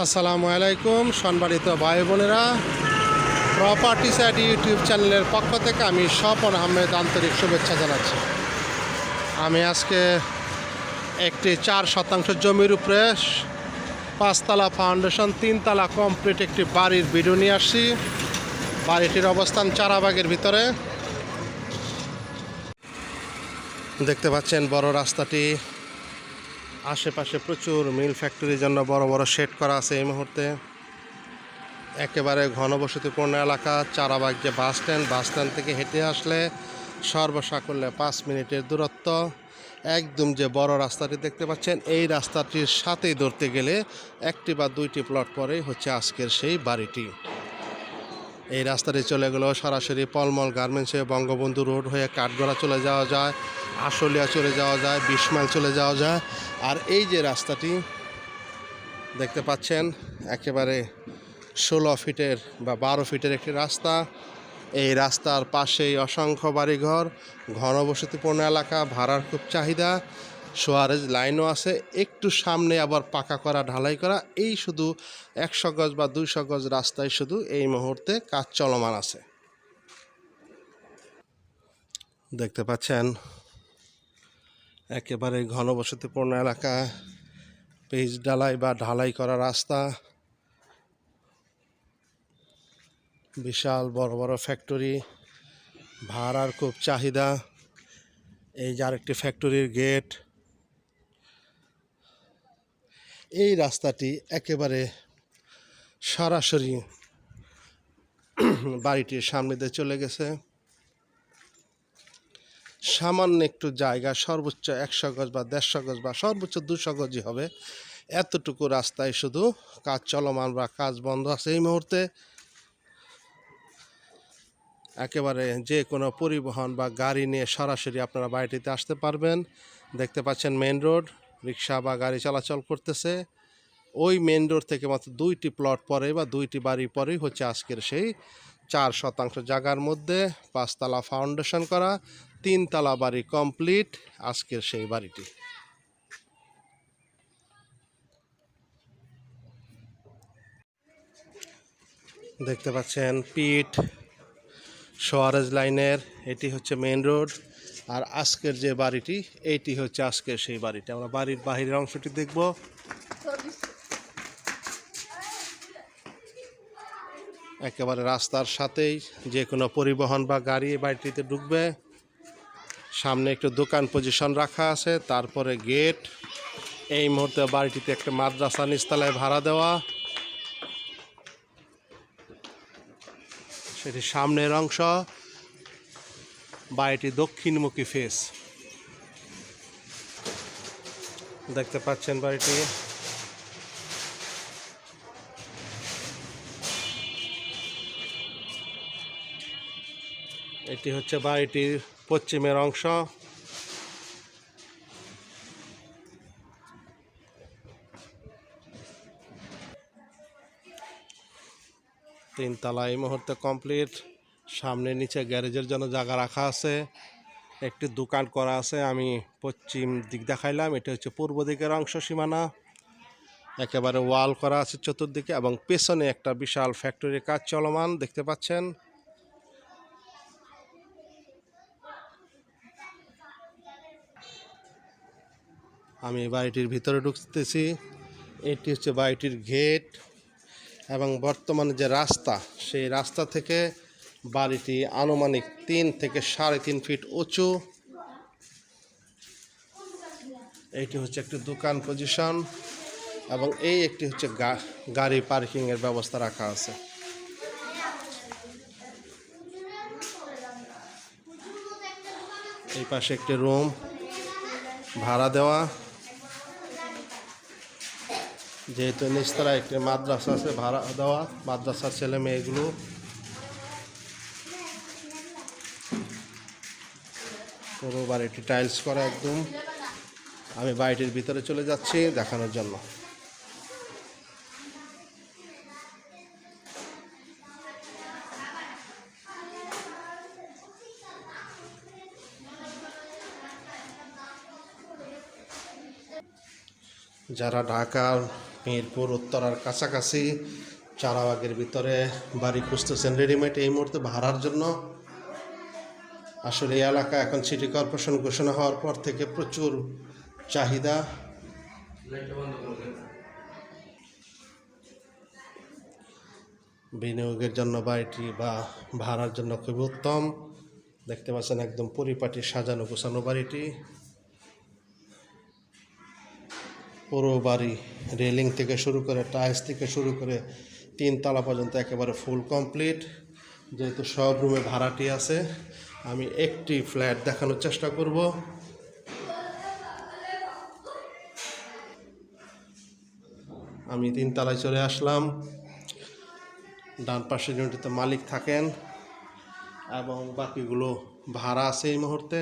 আসসালামু আলাইকুম, সম্মানিত ভাই বোনেরা প্রপার্টি সাইড ইউটিউব চ্যানেলের পক্ষ থেকে আমি স্বপন আহমেদ আন্তরিক শুভেচ্ছা জানাচ্ছি। আমি আজকে একটি চার শতাংশ জমির উপরে পাঁচতলা ফাউন্ডেশন তিনতলা কমপ্লিট একটি বাড়ির ভিডিও নিয়ে আসছি। বাড়িটির অবস্থান চারাবাগের ভিতরে। দেখতে পাচ্ছেন বড় রাস্তাটি। আশেপাশে প্রচুর মিল ফ্যাক্টরির জন্য বড় বড় শেড করা আছে এই মুহূর্তে। একেবারে ঘনবসতিপূর্ণ এলাকা, চারাবাগ যে বাস স্ট্যান্ড বাস স্ট্যান্ড থেকে হেঁটে আসলে সর্বসাকুল্যে পাঁচ মিনিটের দূরত্ব। একদম যে বড় রাস্তাটি দেখতে পাচ্ছেন, এই রাস্তাটির সাথেই ধরতে গেলে একটি বা দুইটি প্লট পরেই হচ্ছে আজকের সেই বাড়িটি। এই রাস্তাটি চলে গেল সরাসরি পলমল গার্মেন্টস হয়ে বঙ্গবন্ধু রোড হয়ে কাঠগড়া চলে যাওয়া যায়, আশুলিয়া চলে যাওয়া যায় বিশ মাইল চলে যাওয়া যায়। আর এই যে রাস্তাটি দেখতে পাচ্ছেন, একেবারে ষোলো ফিটের বা বারো ফিটের একটি রাস্তা। এই রাস্তার পাশেই অসংখ্য বাড়িঘর, ঘনবসতিপূর্ণ এলাকা, ভাড়ার খুব চাহিদা। সোয়ারেজ লাইনও আছে, একটু সামনে আবার পাকা করা, ঢালাই করা, এই শুধু একশো গজ বা দুইশো গজ রাস্তায় শুধু এই মুহূর্তে কাজ চলমান আছে। দেখতে পাচ্ছেন, একেবারে ঘনবসতিপূর্ণ এলাকা পেজ ঢালাই বা ঢালাই করা রাস্তা, বিশাল বড় বড় ফ্যাক্টরি, ভাড়ার খুব চাহিদা, এই যে আরেকটি ফ্যাক্টরির গেট এই রাস্তাটি একেবারে সরাসরি বাড়িটির সামনে দিয়ে চলে গেছে। সামান্য একটু জায়গা, সর্বোচ্চ একশো গজ বা দেড়শো গজ বা সর্বোচ্চ দুশো গজই হবে। এতটুকু রাস্তায় শুধু কাজ চলমান বা কাজ বন্ধ আছে এই মুহূর্তে। একেবারে যে কোনো পরিবহন বা গাড়ি নিয়ে সরাসরি আপনারা বাড়িটিতে আসতে পারবেন। দেখতে পাচ্ছেন মেন রোড। রিক্সা বা গাড়ি চলাচল করতেছে। ওই মেন রোড থেকে মাত্র দুইটি প্লট পরে বা দুইটি বাড়ি পরেই হচ্ছে আজকের সেই চার শতাংশ জায়গার মধ্যে পাঁচতলা ফাউন্ডেশন করা, তিনতলা বাড়ি কমপ্লিট আজকের সেই বাড়িটি। দেখতে পাচ্ছেন পিট সোয়ারেজ লাইনের, এটি হচ্ছে মেন রোড আর আজকের যে বাড়িটি, এইটি হচ্ছে আজকের সেই বাড়িটি। আমরা বাড়ির বাহিরের অংশটি দেখব। একেবারে রাস্তার সাথেই যে কোনো পরিবহন বা গাড়ি বাড়িটিতে ঢুকবে। সামনে একটু দোকান পজিশন রাখা আছে, তারপরে গেট। এই মুহূর্তে বাড়িটিতে একটা মাদ্রাসা নিস্তালায় ভাড়া দেওয়া। সেটি সামনের অংশ। বাড়িটি দক্ষিণমুখী ফেস দেখতে পাচ্ছেন বাড়িটি। এটি হচ্ছে বাড়িটির পশ্চিমের অংশ। তিনতলা এই মুহূর্তে কমপ্লিট সামনে নিচে গ্যারেজের জন্য জায়গা রাখা আছে। একটি দোকান করা আছে, আমি পশ্চিম দিক দেখাইলাম। এটা হচ্ছে পূর্ব দিকের অংশ সীমানা। একেবারে ওয়াল করা আছে চতুর্দিকে এবং পেছনে একটা বিশাল ফ্যাক্টরির কাজ চলমান, দেখতে পাচ্ছেন? আমি বাড়িটির ভিতরে ঢুকতেছি। এটি হচ্ছে বাড়িটির গেট এবং বর্তমানে যে রাস্তা, সেই রাস্তা থেকে বাড়িটি আনুমানিক তিন থেকে সাড়ে তিন ফিট উঁচু। এইটি হচ্ছে একটি দোকান পজিশন এবং এই একটি হচ্ছে গাড়ি পার্কিংয়ের ব্যবস্থা রাখা আছে। এই পাশে একটি রুম, ভাড়া দেওয়া। যেহেতু নিচতলায় একটি মাদ্রাসা আছে, ভাড়া দেওয়া, মাদ্রাসার ছেলে মেয়েগুলো পুরো বাড়িটি টাইলস করা একদম। আমি বাড়িটির ভিতরে চলে যাচ্ছি দেখানোর জন্য। যারা ঢাকার মিরপুর, উত্তরার কাছাকাছি, চারাবাগের ভিতরে বাড়ি খুঁজতেছেন রেডিমেড এই মুহূর্তে ভাড়ার জন্য। আসলে এই এলাকা এখন সিটি কর্পোরেশন ঘোষণা হওয়ার পর থেকে প্রচুর চাহিদা। বিনিয়োগের জন্য বাড়িটি বা ভাড়ার জন্য খুবই উত্তম। দেখতে পাচ্ছেন একদম পরিপাটি সাজানো গোছানো বাড়িটি। পুরো বাড়ি রেলিং থেকে শুরু করে টাইলস থেকে শুরু করে তিন তলা পর্যন্ত একেবারে ফুল কমপ্লিট। যেহেতু সব রুমে ভাড়াটি আছে আমি একটি ফ্ল্যাট দেখানোর চেষ্টা করব। আমি তিন তলায় চলে আসলাম। ডান পাশের ইউনিটিতে মালিক থাকেন এবং বাকিগুলো ভাড়া আছে এই মুহূর্তে।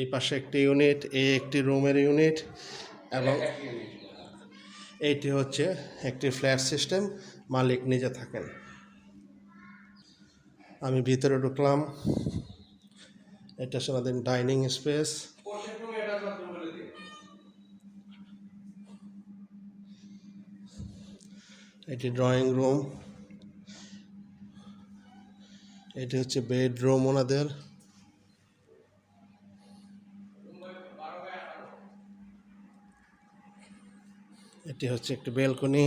এই পাশে একটি ইউনিট এই একটি রুমের ইউনিট এবং এইটি হচ্ছে একটি ফ্ল্যাট সিস্টেম মালিক নিজে থাকেন। আমি ভিতরে ঢুকলাম। এটা হচ্ছে ডাইনিং স্পেস। এটি ড্রয়িং রুম। এটি হচ্ছে বেডরুম ওনাদের। এটি হচ্ছে একটি বেলকনি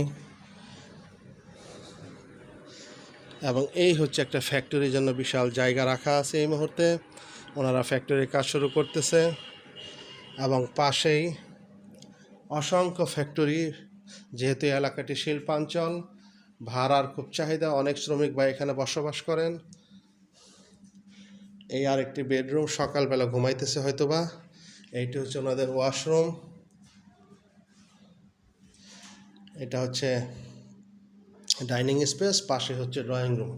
এবং এই হচ্ছে একটা ফ্যাক্টরির জন্য বিশাল জায়গা রাখা আছে এই মুহূর্তে। ওনারা ফ্যাক্টরির কাজ শুরু করতেছে এবং পাশেই অসংখ্য ফ্যাক্টরি যেহেতু এলাকাটি শিল্পাঞ্চল, ভাড়ার খুব চাহিদা, অনেক শ্রমিক বা এখানে বসবাস করেন। এই আর একটি বেডরুম সকালবেলা ঘুমাইতেছে হয়তোবা। এইটি হচ্ছে ওনাদের ওয়াশরুম এটা হচ্ছে ডাইনিং স্পেস, পাশে হচ্ছে ড্রয়িং রুম।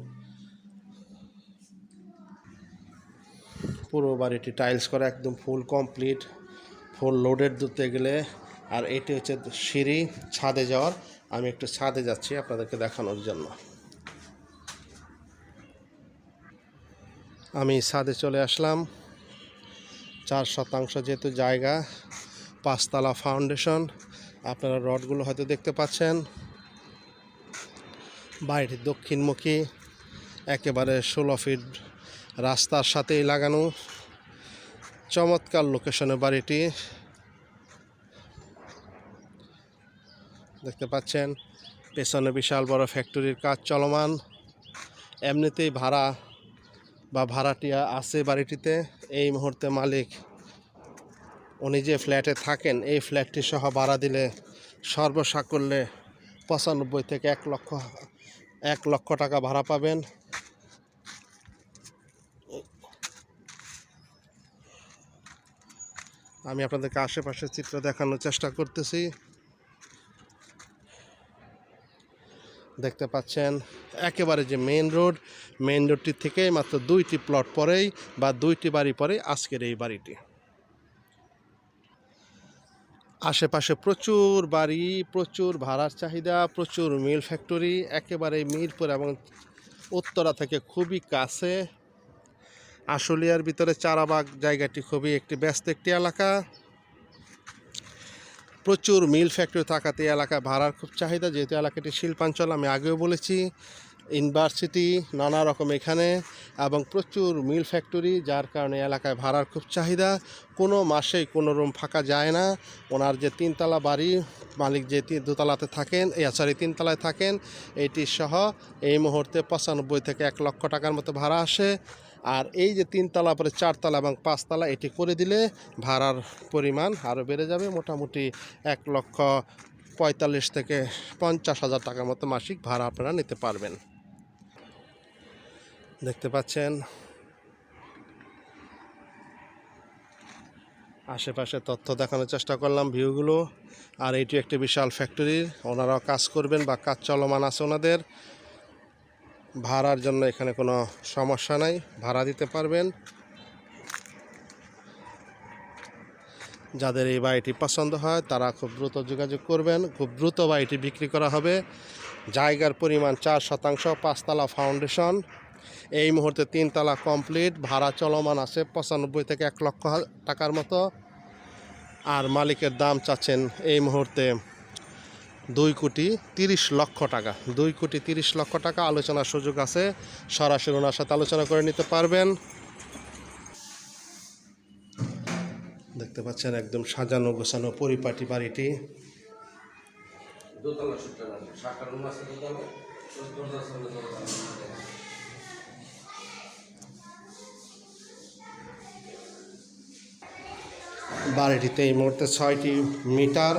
পুরো বাড়িটি টাইলস করা, একদম ফুল কমপ্লিট। ফুল লোডেড ধরতে গেলে, আর এটি হচ্ছে সিঁড়ি, ছাদে যাওয়ার। আমি একটু ছাদে যাচ্ছি আপনাদেরকে দেখানোর জন্য। আমি ছাদে চলে আসলাম। চার শতাংশ যেহেতু জায়গা, পাঁচতলা ফাউন্ডেশন। আপনারা রডগুলো হয়তো দেখতে পাচ্ছেন। বাড়িটি দক্ষিণমুখী, একেবারে ষোলো ফিট রাস্তার সাথেই লাগানো। চমৎকার লোকেশনে বাড়িটি। দেখতে পাচ্ছেন, পেছনে বিশাল বড় ফ্যাক্টরির কাজ চলমান। এমনিতেই ভাড়া বা ভাড়াটিয়া আছে বাড়িটিতে। এই মুহূর্তে মালিক উনি যে ফ্ল্যাটে থাকেন, এই ফ্ল্যাটটি সহ ভাড়া দিলে সর্বসাকল্যে পঁচানব্বই থেকে এক লক্ষ এক লক্ষ টাকা ভাড়া পাবেন। আমি আপনাদেরকে আশেপাশের চিত্র দেখানোর চেষ্টা করতেছি। দেখতে পাচ্ছেন, একেবারে যে মেন রোড মেন রোডটি থেকে মাত্র দুইটি প্লট পরেই বা দুইটি বাড়ি পরেই আজকের এই বাড়িটি। আশেপাশে প্রচুর বাড়ি, প্রচুর ভাড়ার চাহিদা, প্রচুর মিল ফ্যাক্টরি একেবারে মিরপুর এবং উত্তরা থেকে খুবই কাছে। আশুলিয়ার ভিতরে চারাবাগ জায়গাটি খুবই একটি ব্যস্ত একটি এলাকা। প্রচুর মিল ফ্যাক্টরি থাকাতে এই এলাকায় ভাড়ার খুব চাহিদা, যেহেতু এলাকাটি শিল্পাঞ্চল, আমি আগেও বলেছি। ইউনিভার্সিটি, নানা রকম এখানে এবং প্রচুর মিল ফ্যাক্টরি, যার কারণে এলাকায় ভাড়ার খুব চাহিদা। কোনো মাসেই কোনো রুম ফাঁকা যায় না। ওনার যে তিনতলা বাড়ি, মালিক যে দোতলাতে থাকেন সরি তিনতলায় থাকেন, এটি সহ এই মুহূর্তে পঁচানব্বই থেকে এক লক্ষ টাকার মতো ভাড়া আসে। আর এই যে তিনতলা, পরে চারতলা এবং পাঁচতলা, এটি করে দিলে ভাড়ার পরিমাণ আরও বেড়ে যাবে। মোটামুটি এক লক্ষ পঁয়তাল্লিশ থেকে পঞ্চাশ হাজার টাকার মতো মাসিক ভাড়া আপনারা নিতে পারবেন। দেখতে পাচ্ছেন। আশেপাশে তথ্য দেখানোর চেষ্টা করলাম ভিউগুলো। আর এটি একটি বিশাল ফ্যাক্টরি ওনারাও কাজ করবেন বা কাজ চলমান আছে ওনাদের। ভাড়ার জন্য এখানে কোনো সমস্যা নাই, ভাড়া দিতে পারবেন। যাদের এই বাড়িটি পছন্দ হয়, তারা খুব দ্রুত যোগাযোগ করবেন। খুব দ্রুত বাড়িটি বিক্রি করা হবে। জায়গার পরিমাণ চার শতাংশ পাঁচতলা ফাউন্ডেশন এই মুহূর্তে তিনতলা কমপ্লিট, ভাড়া চলমান আছে পঁচানব্বই থেকে এক লক্ষ টাকার মতো। আর মালিকের দাম চাচ্ছেন এই মুহূর্তে দুই কোটি তিরিশ লক্ষ টাকা। দুই কোটি তিরিশ লক্ষ টাকা আলোচনার সুযোগ আছে। সরাসরি ওনার সাথে আলোচনা করে নিতে পারবেন। দেখতে পাচ্ছেন একদম সাজানো গোছানো পরিপাটি বাড়িটি। দোতলা বাড়িটিতে এই মুহূর্তে ছয়টি মিটার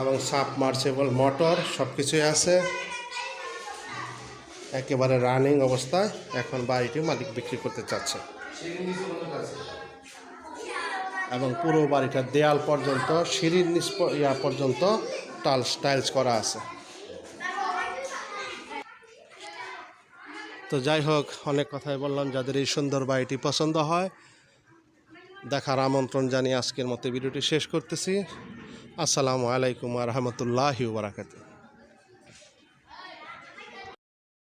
এবং সাবমার্সেবল মোটর সব কিছুই আছে। একেবারে রানিং অবস্থায় এখন বাড়িটি মালিক বিক্রি করতে চাচ্ছে। এবং পুরো বাড়িটার দেয়াল পর্যন্ত, সিঁড়ির ইয়া পর্যন্ত টাইলস টাইলস করা আছে। তো যাই হোক, অনেক কথাই বললাম, যাদের এই সুন্দর বাড়িটি পছন্দ হয় দেখার আমন্ত্রণ জানিয়ে আজকের মতো ভিডিওটি শেষ করতেছি। আসসালামু আলাইকুম রহমতুল্লাহি বারাকাতু